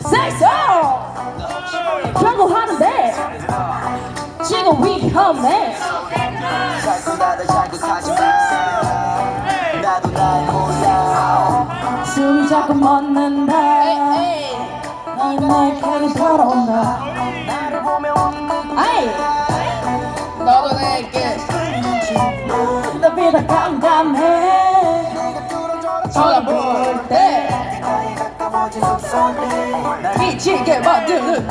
섹스 경고하는데 지금 위험해 자꾸 나를 자극하지 마 나도 날 몰라 숨이 자꾸 멎는다 넌 내게 돌아온다. 나를 보며 웃는 아이 너도 내게 깜깜해 네가 뚫어져라 쳐다볼 Hiç gemadırı